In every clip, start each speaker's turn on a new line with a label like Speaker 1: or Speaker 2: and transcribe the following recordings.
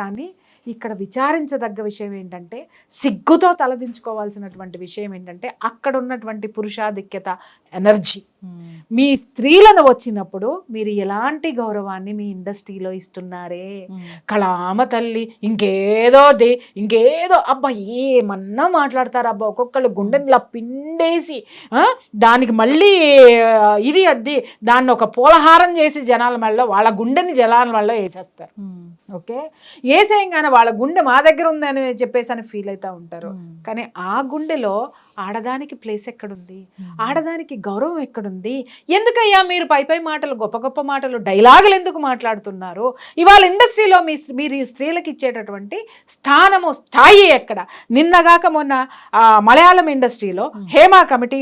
Speaker 1: కానీ ఇక్కడ విచారించదగ్గ విషయం ఏంటంటే సిగ్గుతో తలదించుకోవాల్సినటువంటి విషయం ఏంటంటే అక్కడ ఉన్నటువంటి పురుషాధిక్యత ఎనర్జీ. మీ స్త్రీలను వచ్చినప్పుడు మీరు ఎలాంటి గౌరవాన్ని మీ ఇండస్ట్రీలో ఇస్తున్నారే? కళామ తల్లి ఇంకేదో దే ఇంకేదో అబ్బా ఏమన్నా మాట్లాడతారు అబ్బా ఒక్కొక్కళ్ళు గుండెని ఇలా పిండేసి ఆ, దానికి మళ్ళీ ఇది అద్ది దాన్ని ఒక పూలహారం చేసి జనాల మెడలో వాళ్ళ గుండెని జనాల మెడలో వేసేస్తారు. ఓకే? వేసేయంగానే వాళ్ళ గుండె మా దగ్గర ఉందని చెప్పేసి అని ఫీల్ అవుతూ ఉంటారు కానీ ఆ గుండెలో ఆడదానికి ప్లేస్ ఎక్కడుంది? ఆడదానికి గౌరవం ఎక్కడుంది? ఎందుకయ్యా మీరు పై పై మాటలు గొప్ప గొప్ప మాటలు డైలాగులు ఎందుకు మాట్లాడుతున్నారు? ఇవాళ ఇండస్ట్రీలో మీ మీరు ఈ స్త్రీలకు ఇచ్చేటటువంటి స్థానము స్థాయి ఎక్కడ? నిన్నగాక మొన్న ఆ, మలయాళం ఇండస్ట్రీలో హేమా కమిటీ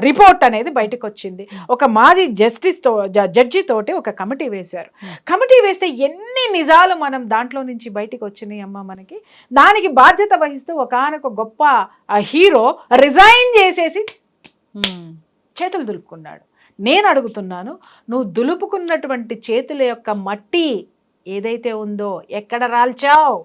Speaker 1: రిపోర్ట్ అనేది బయటకు వచ్చింది ఒక మాజీ జస్టిస్తో జ- జడ్జి తోటి ఒక కమిటీ వేశారు. కమిటీ వేస్తే ఎన్ని నిజాలు మనం దాంట్లో నుంచి బయటికి వచ్చినాయి అమ్మ మనకి? దానికి బాధ్యత వహిస్తూ ఒకనొక గొప్ప హీరో రిజైన్ చేసేసి చేతులు దులుపుకున్నాడు. నేను అడుగుతున్నాను నువ్వు దులుపుకున్నటువంటి చేతుల యొక్క మట్టి ఏదైతే ఉందో ఎక్కడ రాల్చావు?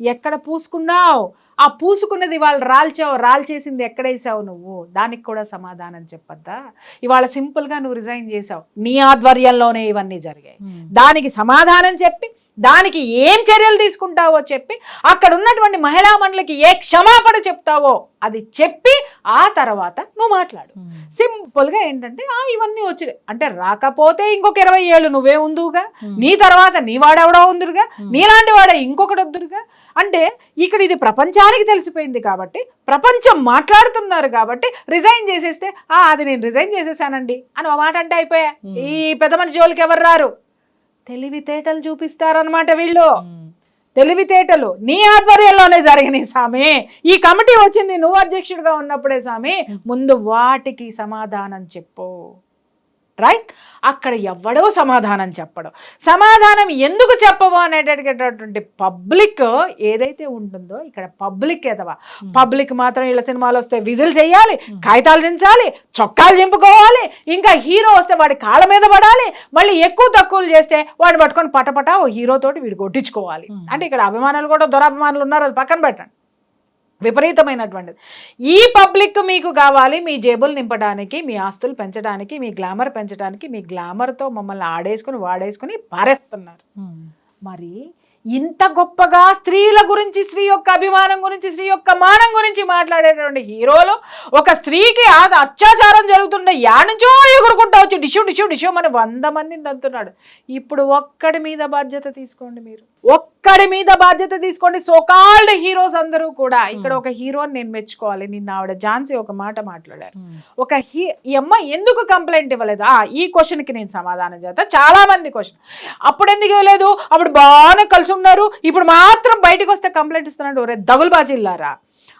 Speaker 1: ఎక్కడ పూసుకున్నావు? ఆ పూసుకున్నది ఇవాళ రాల్చావు? రాల్చేసింది ఎక్కడేసావు నువ్వు? దానికి కూడా సమాధానం చెప్పద్దా? ఇవాళ సింపుల్గా నువ్వు రిజైన్ చేసావు. నీ ఆధ్వర్యంలోనే ఇవన్నీ జరిగాయి. దానికి సమాధానం చెప్పి దానికి ఏం చర్యలు తీసుకుంటావో చెప్పి అక్కడ ఉన్నటువంటి మహిళా మండలికి ఏ క్షమాపణ చెప్తావో అది చెప్పి ఆ తర్వాత నువ్వు మాట్లాడు. సింపుల్గా ఏంటంటే ఆ ఇవన్నీ వచ్చినాయి. అంటే రాకపోతే ఇంకొక ఇరవై ఏళ్ళు నువ్వే ఉందువుగా. నీ తర్వాత నీ వాడెవడో ఉందిరుగా. నీలాంటి వాడే ఇంకొకటి వద్దురుగా. అంటే ఇక్కడ ఇది ప్రపంచానికి తెలిసిపోయింది కాబట్టి ప్రపంచం మాట్లాడుతున్నారు కాబట్టి రిజైన్ చేసేస్తే ఆ అది నేను రిజైన్ చేసేసానండి. అని మాట అంటే అయిపోయా. ఈ పెద్ద మనిషి జోలికి ఎవరు రారు? తెలివితేటలు చూపిస్తారనమాట వీళ్ళు. తెలివితేటలు నీ ఆధ్వర్యంలోనే జరిగినాయి స్వామి. ఈ కమిటీ వచ్చింది నువ్వు అధ్యక్షుడిగా ఉన్నప్పుడే స్వామి. ముందు వాటికి సమాధానం చెప్పు. రైట్ అక్కడ ఎవ్వడో సమాధానం చెప్పడు. సమాధానం ఎందుకు చెప్పవు అనేటటువంటి పబ్లిక్ ఏదైతే ఉంటుందో ఇక్కడ పబ్లిక్ ఎదవా? పబ్లిక్ మాత్రం వీళ్ళ సినిమాలు వస్తే విజిల్ చేయాలి కాగితాలు దించాలి చొక్కాలు చింపుకోవాలి ఇంకా హీరో వస్తే వాడి కాళ్ళ మీద పడాలి మళ్ళీ ఎక్కువ తక్కువలు చేస్తే వాడిని పట్టుకొని పటపట ఓ హీరో తోటి వీడు కొట్టించుకోవాలి. అంటే ఇక్కడ అభిమానులు కూడా దురాభిమానులు ఉన్నారు అది పక్కన పెట్టండి. విపరీతమైనటువంటిది. ఈ పబ్లిక్ మీకు కావాలి మీ జేబులు నింపడానికి మీ ఆస్తులు పెంచడానికి మీ గ్లామర్ పెంచడానికి మీ గ్లామర్తో మమ్మల్ని ఆడేసుకుని వాడేసుకుని పారేస్తున్నారు. మరి ఇంత గొప్పగా స్త్రీల గురించి స్త్రీ యొక్క అభిమానం గురించి స్త్రీ యొక్క మానం గురించి మాట్లాడేటువంటి హీరోలు ఒక స్త్రీకి అత్యాచారం జరుగుతుండే యా నుంచో ఎగురుకుంటా వచ్చి డిషు డిషు డిషు అని వంద మందిని తంతున్నాడు. ఇప్పుడు ఒక్కడి మీద బాధ్యత తీసుకోండి మీరు. ఒక్కడి మీద బాధ్యత తీసుకోండి. సోకాల్డ్ హీరోస్ అందరూ కూడా ఇక్కడ ఒక హీరోని నేను మెచ్చుకోవాలి. నిన్న ఆవిడ ఝాన్సీ ఒక మాట మాట్లాడారు. ఒక హీ ఈ అమ్మాయి ఎందుకు కంప్లైంట్ ఇవ్వలేదు? ఆ ఈ క్వశ్చన్కి నేను సమాధానం చేస్తా చాలా మంది క్వశ్చన్ అప్పుడు ఎందుకు ఇవ్వలేదు? అప్పుడు బాగానే కలిసి ఉన్నారు. ఇప్పుడు మాత్రం బయటకు వస్తే కంప్లైంట్ ఇస్తున్నాడు. ఒరే దగులుబాజిల్లారా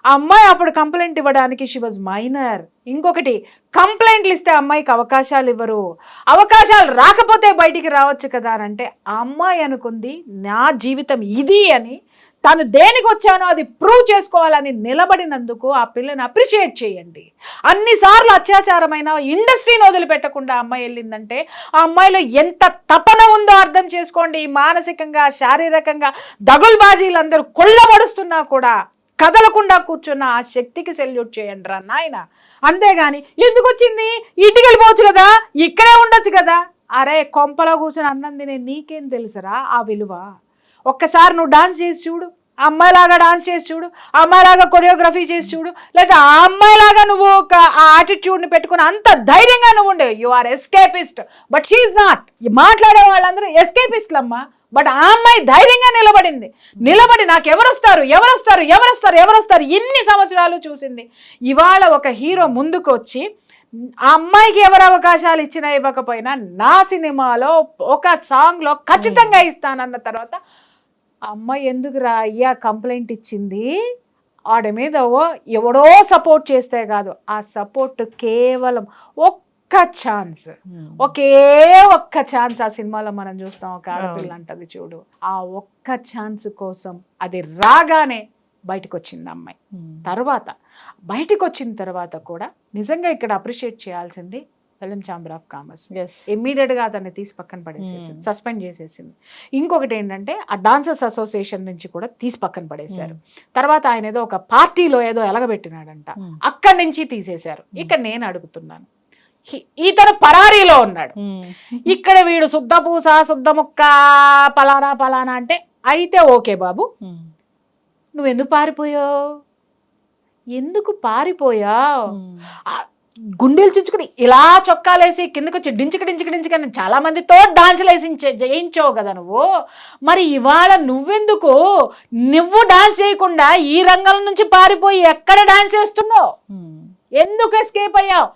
Speaker 1: ఆ అమ్మాయి అప్పుడు కంప్లైంట్ ఇవ్వడానికి షీ వాజ్ మైనర్ ఇంకొకటి కంప్లైంట్లు ఇస్తే అమ్మాయికి అవకాశాలు ఇవ్వరు. అవకాశాలు రాకపోతే బయటికి రావచ్చు కదా అని అంటే ఆ అమ్మాయి అనుకుంది నా జీవితం ఇది అని తాను దేనికి వచ్చానో అది ప్రూవ్ చేసుకోవాలని నిలబడినందుకు ఆ పిల్లని అప్రిషియేట్ చేయండి. అన్నిసార్లు అత్యాచారమైన ఇండస్ట్రీని వదిలిపెట్టకుండా ఆ అమ్మాయి వెళ్ళిందంటే ఆ అమ్మాయిలో ఎంత తపన ఉందో అర్థం చేసుకోండి. మానసికంగా శారీరకంగా దగుల్బాజీలందరూ కొల్లబడుస్తున్నా కూడా కదలకుండా కూర్చున్న ఆ శక్తికి సెల్యూట్ చేయండి రా నాయన. అంతేగాని ఎందుకు వచ్చింది ఇంటికి వెళ్ళిపోవచ్చు కదా? ఇక్కడే ఉండొచ్చు కదా? అరే కొంపలో కూర్చొని అన్నం తినే నీకేం తెలుసురా ఆ విలువ? ఒక్కసారి నువ్వు డాన్స్ చేసి చూడు. అమ్మాయిలాగా డాన్స్ చేసి చూడు. అమ్మాయిలాగా కొరియోగ్రఫీ చేసి చూడు. లేదా ఆ అమ్మాయిలాగా నువ్వు ఒక ఆ యాటిట్యూడ్ని పెట్టుకుని అంత ధైర్యంగా నువ్వు ఉండే. You are escapist but she's not మాట్లాడే వాళ్ళందరూ ఎస్కేపిస్ట్లమ్మా బట్ ఆ అమ్మాయి ధైర్యంగా నిలబడింది. నిలబడి నాకు ఎవరొస్తారు? ఎవరొస్తారు? ఎవరొస్తారు? ఎవరొస్తారు ఇన్ని సంవత్సరాలు చూసింది. ఇవాళ ఒక హీరో ముందుకు వచ్చి ఆ అమ్మాయికి ఎవరు అవకాశాలు ఇచ్చినా ఇవ్వకపోయినా నా సినిమాలో ఒక సాంగ్లో ఖచ్చితంగా ఇస్తానన్న తర్వాత ఆ అమ్మాయి ఎందుకురా అయ్యా కంప్లైంట్ ఇచ్చింది? ఆడ మీద ఎవడో సపోర్ట్ చేస్తే కాదు. ఆ సపోర్ట్ కేవలం ఒక్క ఛాన్స్. ఒకే ఒక్క ఛాన్స్ ఆ సినిమాలో మనం చూస్తాం. ఒక ఆడపిల్ల అంటది చూడు. ఆ ఒక్క ఛాన్స్ కోసం అది రాగానే బయటకు వచ్చింది అమ్మాయి తర్వాత బయటకు వచ్చిన తర్వాత కూడా నిజంగా ఇక్కడ అప్రిషియేట్ చేయాల్సింది ఫిలిం ఛాంబర్ ఆఫ్ కామర్స్. గా అతన్ని తీసి పక్కన పడేసేసింది.
Speaker 2: Hmm.
Speaker 1: సస్పెండ్ చేసేసింది. ఇంకొకటి ఏంటంటే ఆ డాన్సర్స్ అసోసియేషన్ నుంచి కూడా తీసి పక్కన పడేశారు. తర్వాత ఆయన ఏదో ఒక పార్టీలో ఏదో ఎలగబెట్టినాడంట. అక్కడి నుంచి తీసేశారు. ఇక్కడ నేను అడుగుతున్నాను. ఇతను పరారీలో ఉన్నాడు. ఇక్కడ వీడు శుద్ధ పూస శుద్ధ ముక్క పలానా పలానా అంటే అయితే ఓకే బాబు. నువ్వు ఎందుకు పారిపోయావు? ఎందుకు పారిపోయావు? గుండెలు చుచ్చుకుని ఇలా చొక్కాలేసి కిందకి వచ్చి డించిక డించిక డించిక అని చాలా మందితో డాన్సులు వేసి జయించావు కదా నువ్వు. మరి ఇవాళ నువ్వెందుకు నువ్వు డాన్స్ చేయకుండా ఈ రంగం నుంచి పారిపోయి ఎక్కడ డాన్స్ చేస్తున్నావు? ఎందుకు ఎస్కేప్ అయ్యావు?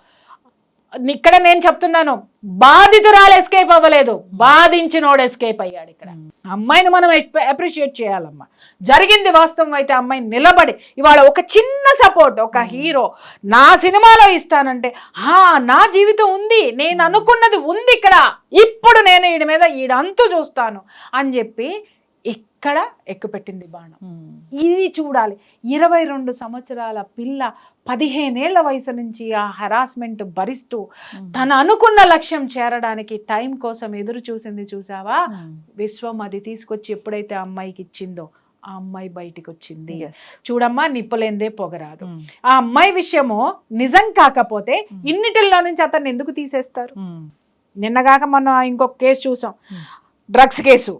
Speaker 1: ఇక్కడ నేను చెప్తున్నాను బాధితురాలు ఎస్కేప్ అవ్వలేదు. బాధించినోడు ఎస్కేప్ అయ్యాడు ఇక్కడ. అమ్మాయిని మనం అప్రిషియేట్ చేయాలమ్మా. జరిగింది వాస్తవం అయితే అమ్మాయి నిలబడి ఇవాళ ఒక చిన్న సపోర్ట్ ఒక హీరో నా సినిమాలో ఇస్తానంటే హా నా జీవితం ఉంది నేను అనుకున్నది ఉంది ఇక్కడ. ఇప్పుడు నేను ఈడి మీద ఈడంతు చూస్తాను. అని చెప్పి ఇక్కడ ఎక్కుపెట్టింది బాణం. ఇది చూడాలి. ఇరవై రెండు సంవత్సరాల పిల్ల పదిహేనేళ్ళ వయసు నుంచి ఆ హరాస్మెంట్ భరిస్తూ తను అనుకున్న లక్ష్యం చేరడానికి టైం కోసం ఎదురు చూసింది చూసావా? విశ్వం అది తీసుకొచ్చి ఎప్పుడైతే ఆ అమ్మాయికి ఇచ్చిందో ఆ అమ్మాయి బయటికి వచ్చింది చూడమ్మా నిప్పలేందే పొగరాదు. ఆ అమ్మాయి విషయము నిజం కాకపోతే ఇన్నిటిల్లో నుంచి అతన్ని ఎందుకు తీసేస్తారు? నిన్నగాక మనం ఇంకొక కేసు చూసాం. Drugs case.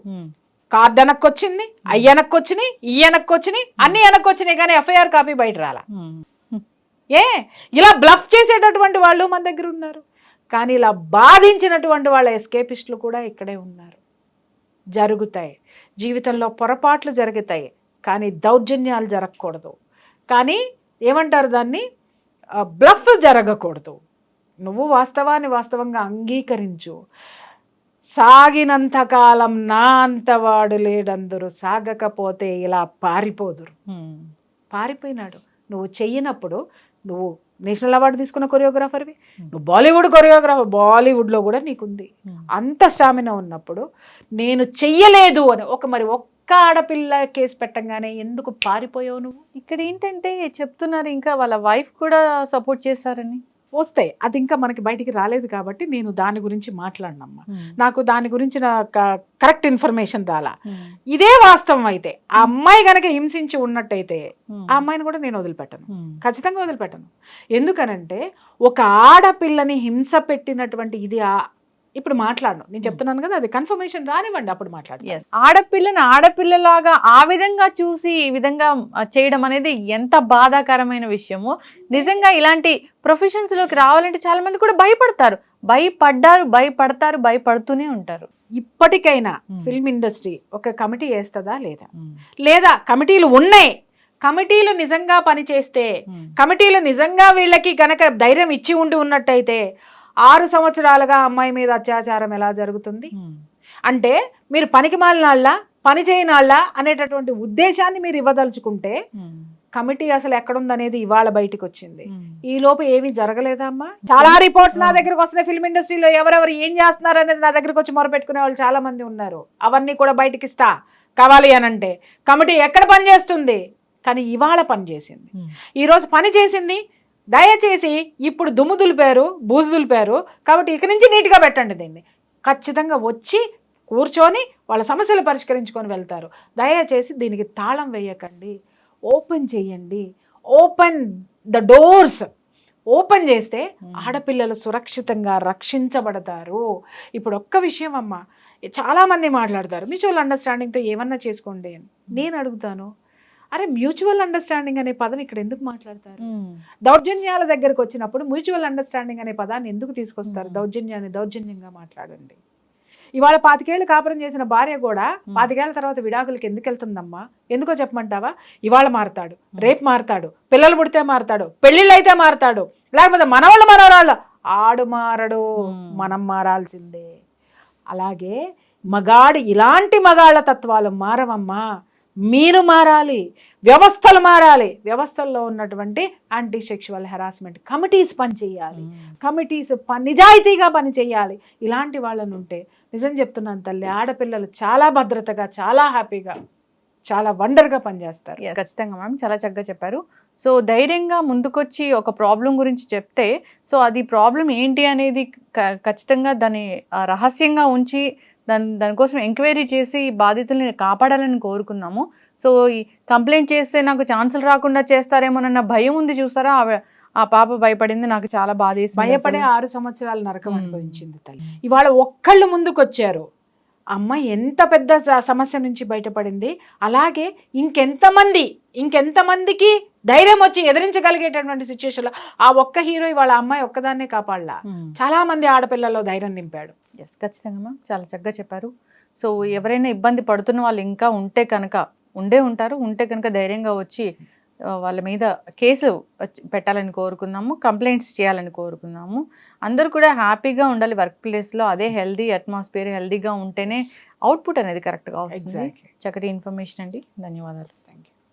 Speaker 1: కార్డు వెనక్కి వచ్చింది అయ్యి వచ్చినాయి ఈ వెనక్కొచ్చినాయి అన్ని వెనక్కి వచ్చినాయి కానీ ఎఫ్ఐఆర్ కాపీ బయట రాలా. ఏ? ఇలా బ్లఫ్ చేసేటటువంటి వాళ్ళు మన దగ్గర ఉన్నారు. కానీ ఇలా బాధించినటువంటి వాళ్ళ ఎస్కేపిస్టులు కూడా ఇక్కడే ఉన్నారు. జరుగుతాయి. జీవితంలో పొరపాట్లు జరుగుతాయి. కానీ దౌర్జన్యాలు జరగకూడదు. కానీ ఏమంటారు దాన్ని? బ్లఫ్ జరగకూడదు. నువ్వు వాస్తవాన్ని వాస్తవంగా అంగీకరించు. సాగినంతకాలం నా అంతవాడు లేడందరూ సాగకపోతే ఇలా పారిపోదురు. పారిపోయినాడు. నువ్వు చెయ్యనప్పుడు నువ్వు నేషనల్ అవార్డు తీసుకున్న కొరియోగ్రాఫర్వి నువ్వు బాలీవుడ్ కొరియోగ్రాఫర్ బాలీవుడ్లో కూడా నీకుంది. అంత స్టామినా ఉన్నప్పుడు నేను చెయ్యలేదు అని ఒక మరి ఒక్క ఆడపిల్ల కేసు పెట్టంగానే ఎందుకు పారిపోయావు నువ్వు?
Speaker 2: ఇక్కడ ఏంటంటే చెప్తున్నారు ఇంకా వాళ్ళ వైఫ్ కూడా సపోర్ట్ చేస్తారని.
Speaker 1: వస్తాయి అది ఇంకా మనకి బయటికి రాలేదు కాబట్టి నేను దాని గురించి మాట్లాడినమ్మా. నాకు దాని గురించి కరెక్ట్ ఇన్ఫర్మేషన్ రాలా. ఇదే వాస్తవం అయితే ఆ అమ్మాయి గనక హింసించి ఉన్నట్టయితే ఆ అమ్మాయిని కూడా నేను వదిలిపెట్టను. ఖచ్చితంగా వదిలిపెట్టను. ఎందుకనంటే ఒక ఆడపిల్లని హింస పెట్టినటువంటి ఇది ఆ- ఇప్పుడు మాట్లాడను. నేను చెప్తున్నాను కదా అది కన్ఫర్మేషన్ రానివ్వండి అప్పుడు మాట్లాడు
Speaker 2: ఆడపిల్లని ఆడపిల్లలాగా ఆ విధంగా చూసి ఈ విధంగా చేయడం అనేది ఎంత బాధాకరమైన విషయము నిజంగా ఇలాంటి ప్రొఫెషన్స్లోకి రావాలంటే చాలా మంది కూడా భయపడతారు. భయపడ్డారు భయపడతారు భయపడుతూనే ఉంటారు.
Speaker 1: ఇప్పటికైనా. ఫిల్మ్ ఇండస్ట్రీ ఒక కమిటీ వేస్తుందా లేదా? లేదా కమిటీలు ఉన్నాయి. కమిటీలు నిజంగా పనిచేస్తే కమిటీలు నిజంగా వీళ్ళకి గనక ధైర్యం ఇచ్చి ఉండి ఉన్నట్టయితే ఆరు సంవత్సరాలుగా అమ్మాయి మీద అత్యాచారం ఎలా జరుగుతుంది? అంటే మీరు పనికి మాలినాళ్ళ పని చేయనాళ్ళ అనేటటువంటి ఉద్దేశాన్ని మీరు ఇవ్వదలుచుకుంటే కమిటీ అసలు ఎక్కడుందనేది ఇవాళ బయటకు వచ్చింది ఈ లోపు ఏమీ జరగలేదా అమ్మా? చాలా రిపోర్ట్స్ నా దగ్గరకు వస్తున్నాయి. ఫిల్మ్ ఇండస్ట్రీలో ఎవరెవరు ఏం చేస్తున్నారు అనేది నా దగ్గరకు వచ్చి మొరపెట్టుకునే వాళ్ళు చాలా మంది ఉన్నారు. అవన్నీ కూడా బయటకి ఇస్తా కావాలి అని అంటే కమిటీ ఎక్కడ పనిచేస్తుంది? కానీ ఇవాళ పనిచేసింది. ఈరోజు పని చేసింది దయచేసి ఇప్పుడు దుమ్ము దులిపారు బూజు దులిపారు కాబట్టి ఇక నుంచి నీట్గా పెట్టండి దీన్ని. ఖచ్చితంగా వచ్చి కూర్చొని వాళ్ళ సమస్యలు పరిష్కరించుకొని వెళ్తారు. దయచేసి దీనికి తాళం వేయకండి. ఓపెన్ చేయండి. Open the doors. ఓపెన్ చేస్తే ఆడపిల్లలు సురక్షితంగా రక్షించబడతారు. ఇప్పుడు ఒక్క విషయం అమ్మ చాలామంది మాట్లాడతారు. మ్యూచువల్ అండర్స్టాండింగ్తో ఏమన్నా చేసుకోండి అని. నేను అడుగుతాను అరే మ్యూచువల్ అండర్స్టాండింగ్ అనే పదం ఇక్కడ ఎందుకు మాట్లాడతారు? దౌర్జన్యాల దగ్గరకు వచ్చినప్పుడు మ్యూచువల్ అండర్స్టాండింగ్ అనే పదాన్ని ఎందుకు తీసుకొస్తారు. దౌర్జన్యాన్ని దౌర్జన్యంగా మాట్లాడండి. ఇవాళ పాతికేళ్ళు కాపురం చేసిన భార్య కూడా పాతికేళ్ళ తర్వాత విడాకులకి ఎందుకు వెళ్తుందమ్మా? ఎందుకో చెప్పమంటావా? ఇవాళ మారతాడు రేపు మారతాడు పిల్లలు పుడితే మారతాడు పెళ్ళిళ్ళు అయితే మారతాడు లేకపోతే మనవాళ్ళు మనవరాళ్ళు ఆడు మారడు. మనం మారాల్సిందే. అలాగే మగాడి ఇలాంటి మగాళ్ళ తత్వాలు మారవమ్మా. మీరు మారాలి వ్యవస్థలు మారాలి. వ్యవస్థల్లో ఉన్నటువంటి యాంటీ సెక్షువల్ హెరాస్మెంట్ కమిటీస్ పనిచేయాలి కమిటీస్ ప- నిజాయితీగా పని చేయాలి. ఇలాంటి వాళ్ళని ఉంటే నిజం చెప్తున్నాను తల్లి ఆడపిల్లలు చాలా భద్రతగా చాలా హ్యాపీగా చాలా వండర్గా పనిచేస్తారు.
Speaker 2: ఖచ్చితంగా మ్యామ్ చాలా చక్కగా చెప్పారు. సో ధైర్యంగా ముందుకొచ్చి ఒక ప్రాబ్లం గురించి చెప్తే సో అది ప్రాబ్లం ఏంటి అనేది ఖచ్చితంగా దాన్ని రహస్యంగా ఉంచి దాని దానికోసం ఎంక్వైరీ చేసి బాధితుల్ని కాపాడాలని కోరుకుందాము. సో ఈ కంప్లైంట్ చేస్తే నాకు ఛాన్సులు రాకుండా చేస్తారేమోనన్న భయం ఉంది చూసారా? ఆ పాప భయపడింది నాకు చాలా బాధ
Speaker 1: భయపడే ఆరు సంవత్సరాల నరకం. అనుభవించింది తల్లి. ఇవాళ ఒక్కళ్ళు ముందుకు వచ్చారు అమ్మాయి ఎంత పెద్ద సమస్య నుంచి బయటపడింది. అలాగే ఇంకెంతమంది ఇంకెంతమందికి ధైర్యం వచ్చి ఎదిరించగలిగేటటువంటి సిచ్యువేషన్లో ఆ ఒక్క హీరో ఇవాళ అమ్మాయి ఒక్కదాన్నే కాపాడలా. చాలా మంది ఆడపిల్లల్లో ధైర్యం నింపాడు.
Speaker 2: ఎస్ ఖచ్చితంగా చాలా చక్కగా చెప్పారు. సో ఎవరైనా ఇబ్బంది పడుతున్న వాళ్ళు ఇంకా ఉంటే కనుక ఉండే ఉంటారు. ఉంటే కనుక ధైర్యంగా వచ్చి వాళ్ళ మీద కేసు పెట్టాలని కోరుకుందాము. కంప్లైంట్స్ చేయాలని కోరుకుందాము. అందరూ కూడా హ్యాపీగా ఉండాలి. వర్క్ ప్లేస్లో అదే హెల్దీ అట్మాస్ఫియర్ హెల్దీగా ఉంటేనే అవుట్పుట్ అనేది కరెక్ట్గా వస్తుంది. చక్కటి ఇన్ఫర్మేషన్ అండి. ధన్యవాదాలు.